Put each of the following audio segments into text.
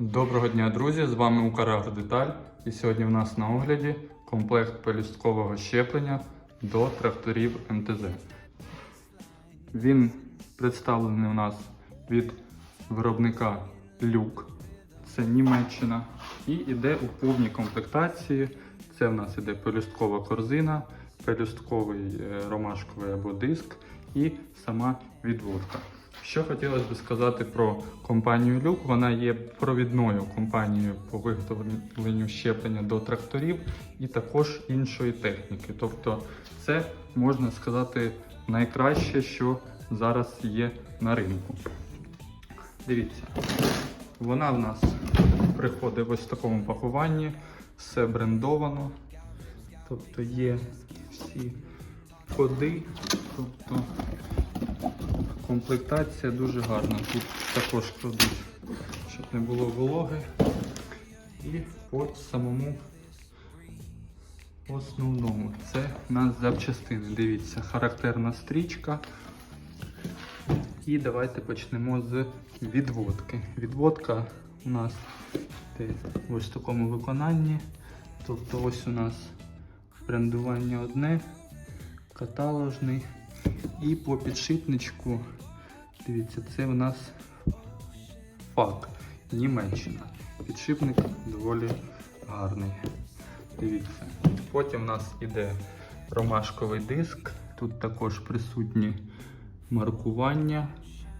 Доброго дня, друзі! З вами Украгродеталь. І сьогодні в нас на огляді комплект пелюсткового щеплення до тракторів МТЗ. Він представлений у нас від виробника Люк. Це Німеччина. І йде у повній комплектації. Це в нас іде пелюсткова корзина, пелюстковий е, ромашковий або диск і сама відводка. Що хотілося б сказати про компанію Люк, вона є провідною компанією по виготовленню щеплення до тракторів і також іншої техніки. Тобто, це можна сказати найкраще, що зараз є на ринку. Дивіться, вона в нас приходить в ось такому пакуванні, все брендовано, тобто є всі коди, тобто комплектація дуже гарна. Тут також кладуть, щоб не було вологи. І по самому основному це у нас запчастини. Дивіться, характерна стрічка. І давайте почнемо з відводки. Відводка у нас в ось такому виконанні. Тобто ось у нас брендування одне, каталожний. І по підшипничку, дивіться, це у нас фак Німеччина. Підшипник доволі гарний. Дивіться. Потім у нас іде ромашковий диск. Тут також присутні маркування.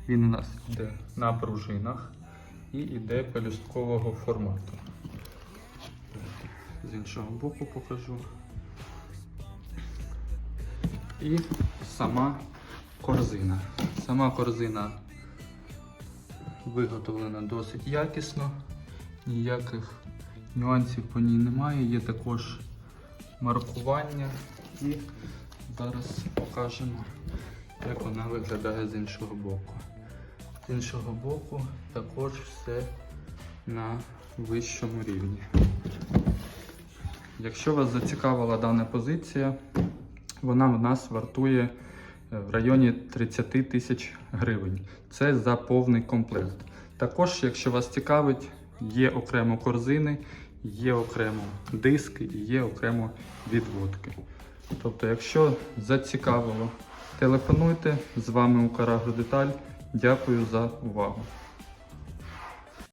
Він у нас йде на пружинах і йде пелюсткового формату. З іншого боку покажу. І сама корзина. Сама корзина виготовлена досить якісно, ніяких нюансів по ній немає. Є також маркування і зараз покажемо, як вона виглядає з іншого боку. З іншого боку також все на вищому рівні. Якщо вас зацікавила дана позиція, вона в нас вартує е, в районі 30 тисяч гривень. Це за повний комплект. Також, якщо вас цікавить, є окремо корзини, є окремо диски і є окремо відводки. Тобто, якщо зацікавило, телефонуйте. З вами Укарагродеталь. Дякую за увагу.